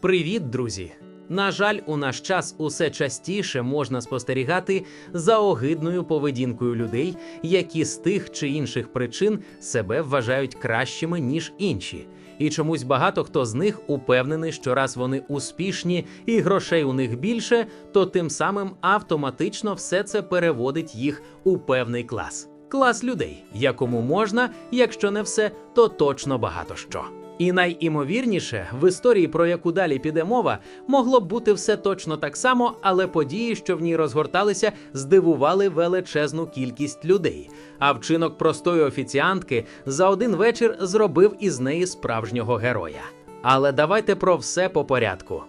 Привіт, друзі! На жаль, у наш час усе частіше можна спостерігати за огидною поведінкою людей, які з тих чи інших причин себе вважають кращими, ніж інші. І чомусь багато хто з них упевнений, що раз вони успішні і грошей у них більше, то тим самим автоматично все це переводить їх у певний клас. Клас людей, якому можна, якщо не все, то точно багато що. І найімовірніше, в історії, про яку далі піде мова, могло б бути все точно так само, але події, що в ній розгорталися, здивували величезну кількість людей. А вчинок простої офіціантки за один вечір зробив із неї справжнього героя. Але давайте про все по порядку.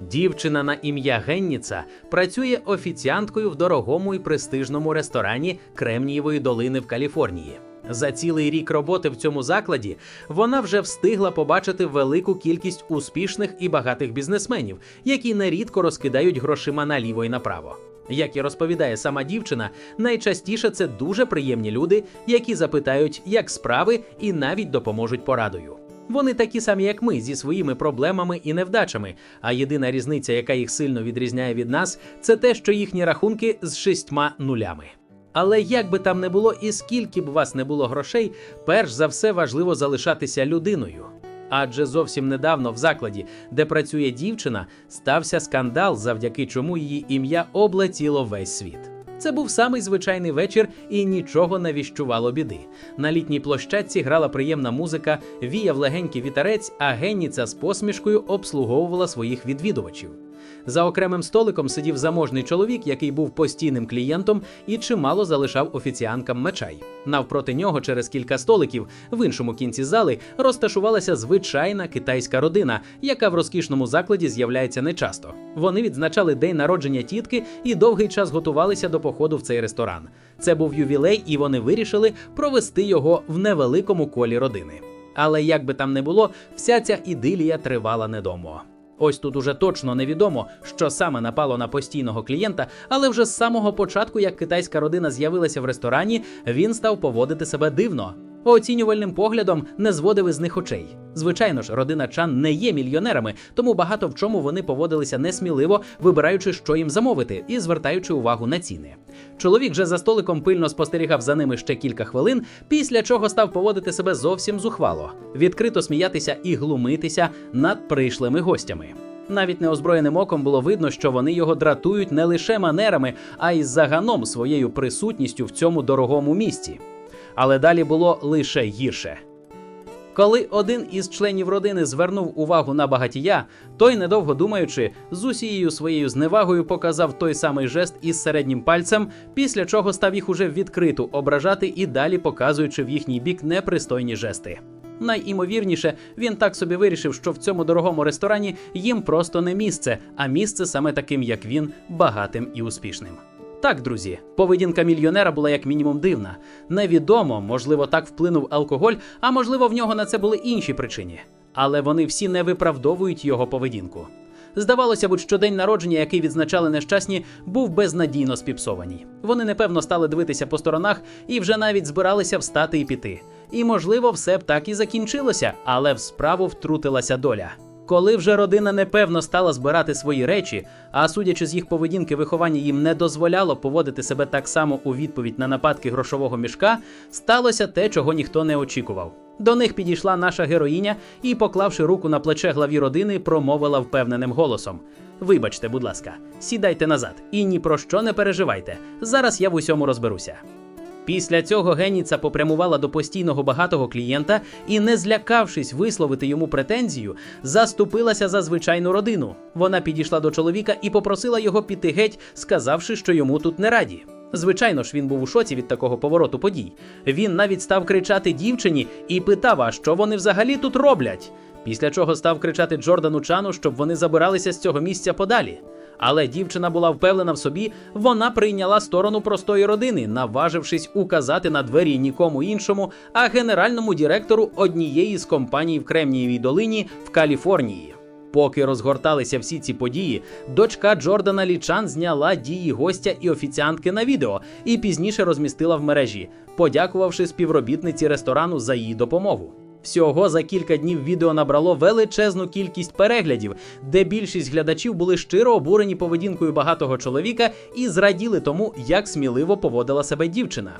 Дівчина на ім'я Генніца працює офіціанткою в дорогому і престижному ресторані Кремнієвої долини в Каліфорнії. За цілий рік роботи в цьому закладі вона вже встигла побачити велику кількість успішних і багатих бізнесменів, які нерідко розкидають грошима наліво і направо. Як і розповідає сама дівчина, найчастіше це дуже приємні люди, які запитають, як справи, і навіть допоможуть порадою. Вони такі самі, як ми, зі своїми проблемами і невдачами. А єдина різниця, яка їх сильно відрізняє від нас, це те, що їхні рахунки з шістьма нулями. Але як би там не було і скільки б вас не було грошей, перш за все важливо залишатися людиною. Адже зовсім недавно в закладі, де працює дівчина, стався скандал, завдяки чому її ім'я облетіло весь світ. Це був самий звичайний вечір і нічого не віщувало біди. На літній площадці грала приємна музика, віяв легенький вітерець, а генніця з посмішкою обслуговувала своїх відвідувачів. За окремим столиком сидів заможний чоловік, який був постійним клієнтом і чимало залишав офіціанкам мечай. Навпроти нього, через кілька столиків, в іншому кінці зали розташувалася звичайна китайська родина, яка в розкішному закладі з'являється нечасто. Вони відзначали день народження тітки і довгий час готувалися до походу в цей ресторан. Це був ювілей, і вони вирішили провести його в невеликому колі родини. Але як би там не було, вся ця ідилія тривала недовго. Ось тут уже точно невідомо, що саме напало на постійного клієнта, але вже з самого початку, як китайська родина з'явилася в ресторані, він став поводити себе дивно. Оцінювальним поглядом не зводив із них очей. Звичайно ж, родина Чан не є мільйонерами, тому багато в чому вони поводилися несміливо, вибираючи, що їм замовити, і звертаючи увагу на ціни. Чоловік же за столиком пильно спостерігав за ними ще кілька хвилин, після чого став поводити себе зовсім зухвало, відкрито сміятися і глумитися над прийшлими гостями. Навіть неозброєним оком було видно, що вони його дратують не лише манерами, а й заганом своєю присутністю в цьому дорогому місті. Але далі було лише гірше. Коли один із членів родини звернув увагу на багатія, той, недовго думаючи, з усією своєю зневагою показав той самий жест із середнім пальцем, після чого став їх уже відкрито ображати і далі показуючи в їхній бік непристойні жести. Найімовірніше, він так собі вирішив, що в цьому дорогому ресторані їм просто не місце, а місце саме таким, як він, багатим і успішним. Так, друзі, поведінка мільйонера була як мінімум дивна. Невідомо, можливо, так вплинув алкоголь, а можливо, в нього на це були інші причини. Але вони всі не виправдовують його поведінку. Здавалося б, що день народження, який відзначали нещасні, був безнадійно спіпсований. Вони непевно стали дивитися по сторонах і вже навіть збиралися встати і піти. І, можливо, все б так і закінчилося, але в справу втрутилася доля. Коли вже родина непевно стала збирати свої речі, а судячи з їх поведінки, виховання їм не дозволяло поводити себе так само у відповідь на нападки грошового мішка, сталося те, чого ніхто не очікував. До них підійшла наша героїня і, поклавши руку на плече главі родини, промовила впевненим голосом: Вибачте, будь ласка, сідайте назад і ні про що не переживайте. Зараз я в усьому розберуся. Після цього Геніца попрямувала до постійного багатого клієнта і, не злякавшись висловити йому претензію, заступилася за звичайну родину. Вона підійшла до чоловіка і попросила його піти геть, сказавши, що йому тут не раді. Звичайно ж, він був у шоці від такого повороту подій. Він навіть став кричати дівчині і питав, а що вони взагалі тут роблять. Після чого став кричати Джордану Чану, щоб вони забиралися з цього місця подалі. Але дівчина була впевнена в собі, вона прийняла сторону простої родини, наважившись указати на двері нікому іншому, а генеральному директору однієї з компаній в Кремнієвій долині в Каліфорнії. Поки розгорталися всі ці події, дочка Джордана Лічан зняла дії гостя і офіціантки на відео і пізніше розмістила в мережі, подякувавши співробітниці ресторану за її допомогу. Всього за кілька днів відео набрало величезну кількість переглядів, де більшість глядачів були щиро обурені поведінкою багатого чоловіка і зраділи тому, як сміливо поводила себе дівчина.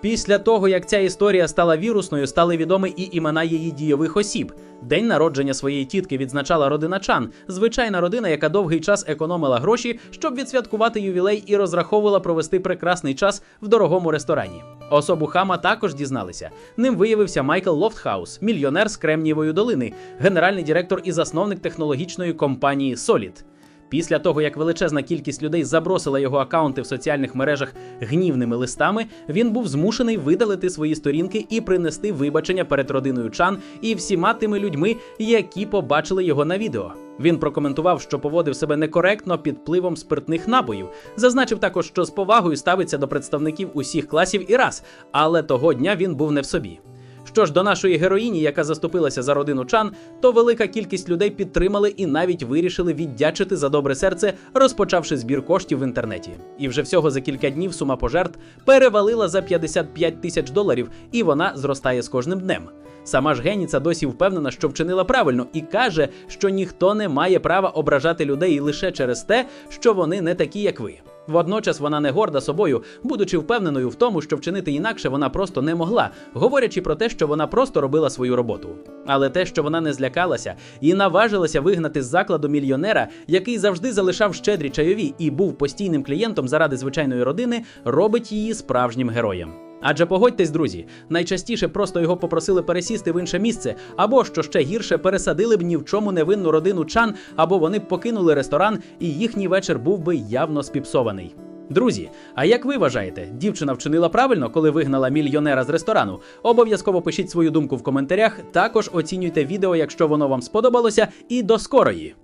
Після того, як ця історія стала вірусною, стали відомі і імена її дійових осіб. День народження своєї тітки відзначала родина Чан, звичайна родина, яка довгий час економила гроші, щоб відсвяткувати ювілей і розраховувала провести прекрасний час в дорогому ресторані. Особу хама також дізналися. Ним виявився Майкл Лофтхаус, мільйонер з Кремнієвої долини, генеральний директор і засновник технологічної компанії Solid. Після того, як величезна кількість людей забросила його акаунти в соціальних мережах гнівними листами, він був змушений видалити свої сторінки і принести вибачення перед родиною Чан і всіма тими людьми, які побачили його на відео. Він прокоментував, що поводив себе некоректно під впливом спиртних напоїв. Зазначив також, що з повагою ставиться до представників усіх класів і рас, але того дня він був не в собі. Що ж до нашої героїні, яка заступилася за родину Чан, то велика кількість людей підтримали і навіть вирішили віддячити за добре серце, розпочавши збір коштів в інтернеті. І вже всього за кілька днів сума пожертв перевалила за 55 тисяч доларів, і вона зростає з кожним днем. Сама ж Геніца досі впевнена, що вчинила правильно, і каже, що ніхто не має права ображати людей лише через те, що вони не такі, як ви. Водночас вона не горда собою, будучи впевненою в тому, що вчинити інакше вона просто не могла, говорячи про те, що вона просто робила свою роботу. Але те, що вона не злякалася і наважилася вигнати з закладу мільйонера, який завжди залишав щедрі чайові і був постійним клієнтом заради звичайної родини, робить її справжнім героєм. Адже погодьтесь, друзі, найчастіше просто його попросили пересісти в інше місце, або що ще гірше, пересадили б ні в чому невинну родину чан, або вони б покинули ресторан, і їхній вечір був би явно спіпсований. Друзі, а як ви вважаєте, дівчина вчинила правильно, коли вигнала мільйонера з ресторану? Обов'язково пишіть свою думку в коментарях. Також оцінюйте відео, якщо воно вам сподобалося, і до скорої!